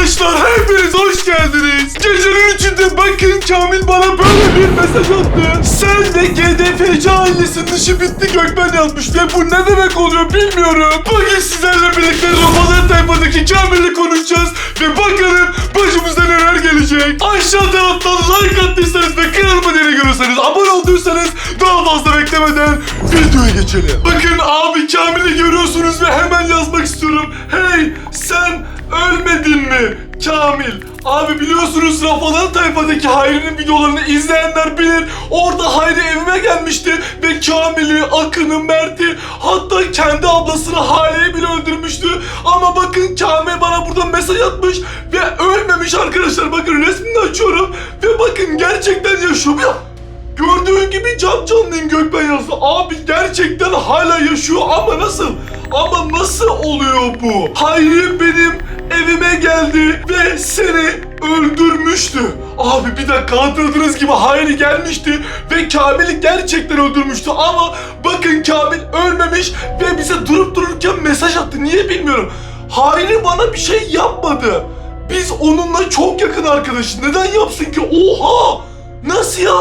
Arkadaşlar hepiniz hoş geldiniz. Gecenin içinde bakın Kamil bana böyle bir mesaj attı. Sen de GDFC ailesinin işi bitti Gökmen yazmış ve bu ne demek oluyor bilmiyorum. Bugün sizlerle birlikte Ramazan tayfadaki Kamil'le konuşacağız ve bakalım başımıza neler gelecek. Aşağı taraftan like attıysanız ve kanalıma yeni görüyorsanız abone olduysanız daha fazla beklemeden videoya geçelim. Bakın abi Kamil'i görüyorsunuz ve hemen yazmak istiyorum. Hey sen ölmedin mi Kamil? Abi biliyorsunuz Rafadan Tayfa'daki Hayri'nin videolarını izleyenler bilir. Orada Hayri evime gelmişti ve Kamil'i, Akın'ı, Mert'i hatta kendi ablasını Hale'yi bile öldürmüştü. Ama bakın Kamil bana burada mesaj atmış ve ölmemiş arkadaşlar. Bakın resmini açıyorum ve bakın gerçekten yaşıyor. Gördüğün gibi can canlıyım Gökben yazdı. Abi gerçekten hala yaşıyor ama nasıl? Ama nasıl oluyor bu? Hayri benim evime geldi ve seni öldürmüştü. Abi bir dakika hatırladığınız gibi Hayri gelmişti ve Kamil'i gerçekten öldürmüştü ama bakın Kamil ölmemiş ve bize durup dururken mesaj attı. Niye bilmiyorum. Hayri bana bir şey yapmadı. Biz onunla çok yakın arkadaşız. Neden yapsın ki? Oha! Nasıl ya?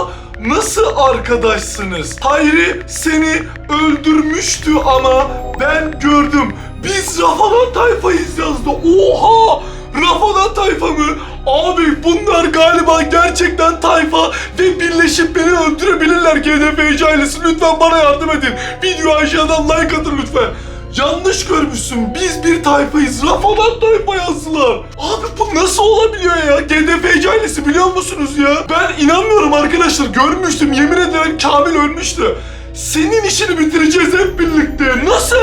Nasıl arkadaşsınız? Hayri seni öldürmüştü ama ben gördüm. Biz Rafadan tayfayız yazdı. Oha! Rafadan tayfa mı? Abi bunlar galiba gerçekten tayfa ve birleşip beni öldürebilirler GDFC ailesi. Lütfen bana yardım edin. Video aşağıdan like atın lütfen. Yanlış görmüşsün. Biz bir tayfayız. Rafadan tayfa yazdılar. Abi bu nasıl olabiliyor ya? GDFC ailesi biliyor musunuz ya? Ben inanmıyorum arkadaşlar. Görmüştüm. Yemin ederim Kamil ölmüştü. Senin işini bitireceğiz hep birlikte. Nasıl?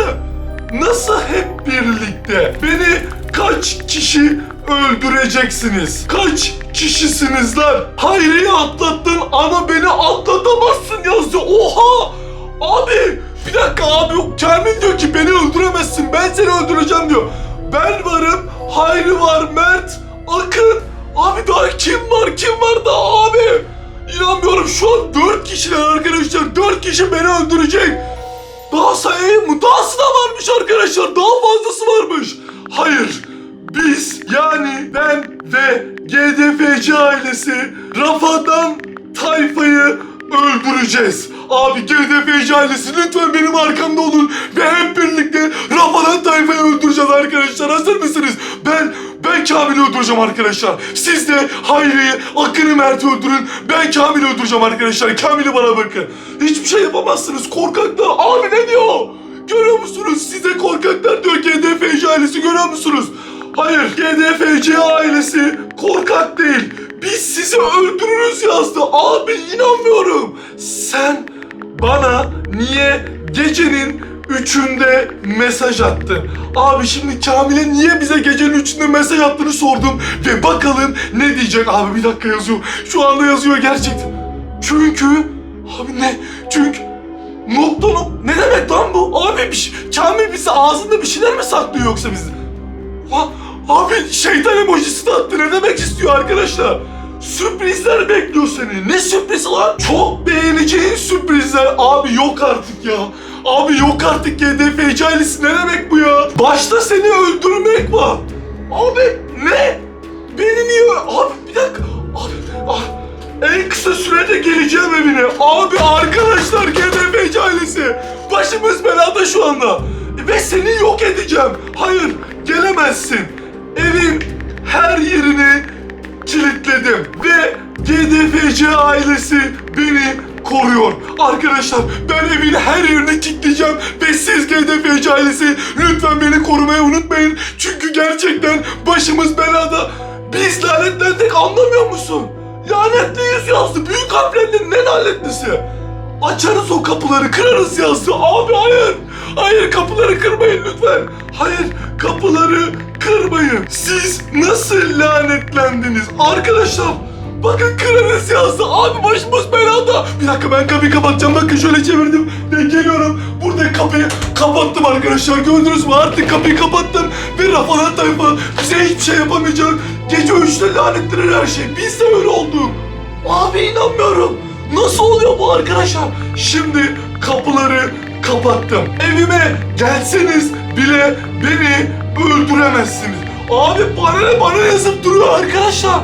Nasıl hep birlikte? Beni kaç kişi öldüreceksiniz? Kaç kişisiniz lan? Hayri'yi atlattın ama beni atlatamazsın yazdı. Oha! Abi bir dakika abi Kamil diyor ki beni öldüremezsin ben seni öldüreceğim diyor. Ben varım, Hayri var, Mert, Akın. Abi daha kim var kim var daha abi? İnanmıyorum şu an dört kişiler arkadaşlar. Dört kişi beni öldürecek. Daha sayayım mı? Dahası da varmış arkadaşlar. Daha fazlası varmış. Hayır. Biz yani ben ve GDFC ailesi Rafa'dan tayfayı öldüreceğiz. Abi GDFC ailesi lütfen benim arkamda olun ve hep birlikte Rafa'dan tayfayı öldüreceğiz arkadaşlar. Hazır mısınız? Ben ben Kamil'i öldüreceğim arkadaşlar. Siz de Hayri'yi, Akın'ı, Mert'i öldürün. Ben Kamil'i öldüreceğim arkadaşlar. Kamil'i bana bakın. Hiçbir şey yapamazsınız korkaklar. Abi ne diyor? Görüyor musunuz? Size korkaklar diyor GDFC ailesi görüyor musunuz? Hayır GDFC ailesi korkak değil. Biz sizi öldürürüz yazdı. Abi inanmıyorum. Sen bana niye gecenin üçünde mesaj attın? Abi şimdi Kamil'e niye bize gecenin üçünde mesaj attığını sordum. Ve bakalım ne diyecek? Abi bir dakika yazıyor. Şu anda yazıyor gerçekten. Çünkü... Abi ne? Çünkü... Nokta nok... Ne demek lan bu? Abi bir şey... Kamil bizi ağzında bir şeyler mi saklıyor yoksa bizi? Abi şeytan emojisi de attı. Ne demek istiyor arkadaşlar? Sürprizler bekliyor seni. Ne sürprizi lan? Çok beğeneceğin sürprizler. Abi yok artık ya. Abi yok artık GDFC ailesi. Ne demek bu ya? Başta seni öldürmek var. Abi ne? Beni niye... Abi bir dakika. Abi ah. En kısa sürede geleceğim evine. Abi arkadaşlar GDFC ailesi. Başımız belada şu anda. Ve seni yok edeceğim. Hayır gelemezsin. Evin her yerini kilitledim. Ve GDFC ailesi beni koruyor. Arkadaşlar ben evin her yerini kilitleyeceğim. Ve siz GDFC ailesi lütfen beni korumayı unutmayın. Çünkü gerçekten başımız belada. Biz lanetlendik anlamıyor musun? Lanetliyiz yazdı. Büyük harflerle ne lanetlisi? Açarız o kapıları, kırarız yazdı. Abi hayır. Hayır kapıları kırmayın lütfen. Hayır kapıları kırmayın. Siz nasıl lanetlendiniz? Arkadaşlar bakın kırarız yazdı. Abi başımız belada. Bir dakika ben kapıyı kapatacağım. Bakın şöyle çevirdim ve geliyorum. Burada kapıyı kapattım arkadaşlar. Gördünüz mü? Artık kapıyı kapattım. Ve Rafadan tayfa bize hiçbir şey yapamayacak. Gece üçte lanetlenir her şey. Biz de öyle olduk. Abi inanmıyorum. Nasıl oluyor bu arkadaşlar? Şimdi kapıları kapattım. Evime gelseniz bile beni öldüremezsiniz. Abi bana ne bana yazıp duruyor arkadaşlar.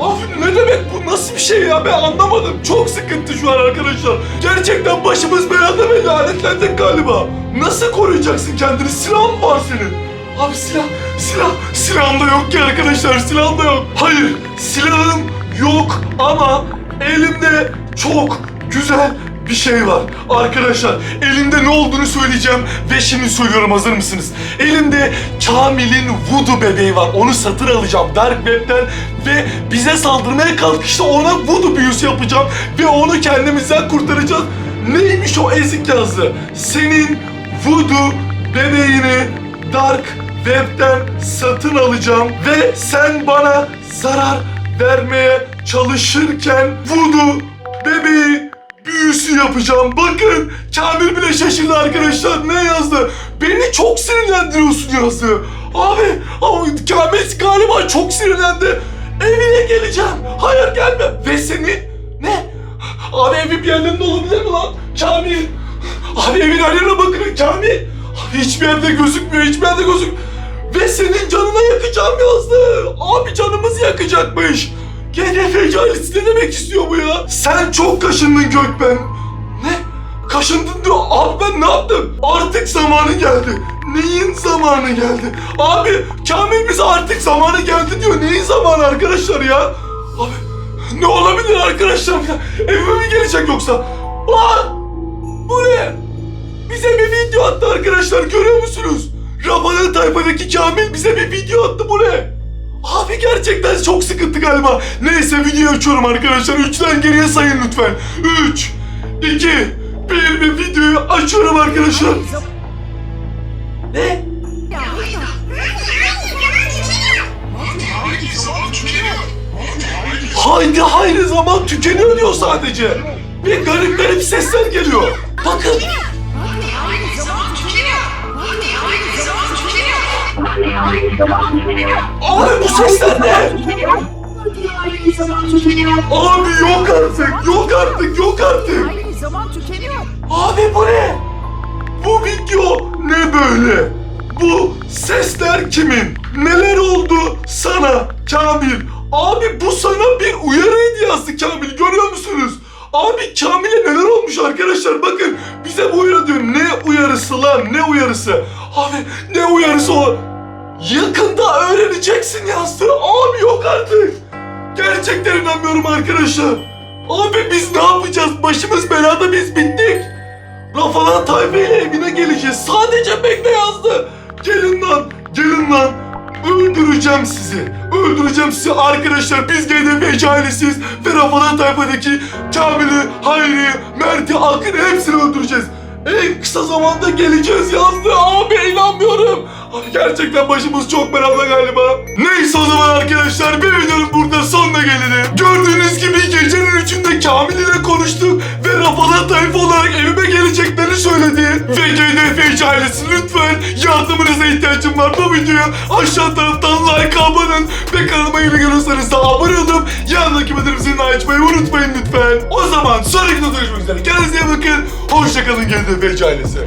Abi ne demek bu nasıl bir şey ya ben anlamadım. Çok sıkıntı şu an arkadaşlar. Gerçekten başımız belada ve lanetlendik galiba. Nasıl koruyacaksın kendini? Silah mı var senin? Abi silah, silah, silahım da yok ki arkadaşlar silahım da yok. Hayır silahım yok ama elimde çok güzel bir şey var. Arkadaşlar elimde ne olduğunu söyleyeceğim ve şimdi söylüyorum hazır mısınız? Elimde Kamil'in voodoo bebeği var. Onu satın alacağım Dark Web'den ve bize saldırmaya kalkışta ona voodoo büyüsü yapacağım ve onu kendimizden kurtaracağız. Neymiş o ezik yazdı? Senin voodoo bebeğini Dark Web'den satın alacağım ve sen bana zarar vermeye çalışırken voodoo bebeği büyüsü yapacağım. Bakın Kamil bile şaşırdı arkadaşlar. Ne yazdı? Beni çok sinirlendiriyorsun yazdı. Abi, abi Kamil galiba çok sinirlendi. Evine geleceğim. Hayır gelme. Ve seni ne? Abi evin bir yerlerinde olabilir mi lan? Kamil. Abi evin her yerine bakın Kamil. Abi hiçbir yerde gözükmüyor. Hiçbir yerde gözük. Ve senin canına yakacağım yazdı. Abi canımızı yakacakmış. GDF ailesi ne demek istiyor bu ya? Sen çok kaşındın Gökben. Ne? Kaşındın diyor. Abi ben ne yaptım? Artık zamanı geldi. Neyin zamanı geldi? Abi Kamil bize artık zamanı geldi diyor. Neyin zamanı arkadaşlar ya? Abi ne olabilir arkadaşlar? Evime mi gelecek yoksa? Lan! Bu ne? Bize bir video attı arkadaşlar görüyor musunuz? Rafael tayfadaki Kamil bize bir video attı bu ne? Abi gerçekten çok sıkıntı galiba. Neyse videoyu açıyorum arkadaşlar. Üçten geriye sayın lütfen. Üç, iki, bir bir videoyu açıyorum arkadaşlar. Ne? Haydi haydi zaman tükeniyor diyor sadece. Bir garip garip sesler geliyor. Bakın. Abi bu sesler ne? Abi yok artık, yok artık, yok artık. Zaman tükeniyor. Abi bu ne? Bu video ne böyle? Bu sesler kimin? Neler oldu sana Kamil? Abi bu sana bir uyarı hediyesi Kamil görüyor musunuz? Abi Kamil'e neler olmuş arkadaşlar bakın bize bu uyarı diyor. Ne uyarısı lan ne uyarısı? Abi ne uyarısı o? Yakında öğreneceksin yazdı. Abi yok artık. Gerçekten inanmıyorum arkadaşlar. Abi biz ne yapacağız? Başımız belada biz bittik. Rafalan Tayfa ile evine geleceğiz. Sadece bekle yazdı. Gelin lan, gelin lan. Öldüreceğim sizi. Öldüreceğim sizi arkadaşlar. Biz GDF ailesiyiz. Ve Rafalan Tayfa'daki Kamil'i, Hayri, Mert'i, Akın'ı hepsini öldüreceğiz. En kısa zamanda geleceğiz yazdı. Abi inanmıyorum. Gerçekten başımız çok belada galiba. Neyse o zaman arkadaşlar bir videonun burada sonuna gelelim. Gördüğünüz gibi gecenin üçünde Kamil ile konuştuk ve Rafadan tayfa olarak evime geleceklerini söyledi. Ve GDF ailesi lütfen yardımınıza ihtiyacım var. Bu videoyu aşağı taraftan like abonun ve kanalıma yeni geliyorsanız da abone olup yanındaki bildirim zilini açmayı unutmayın lütfen. O zaman sonraki videoda görüşmek üzere. Kendinize iyi bakın. Hoşçakalın GDF ailesi.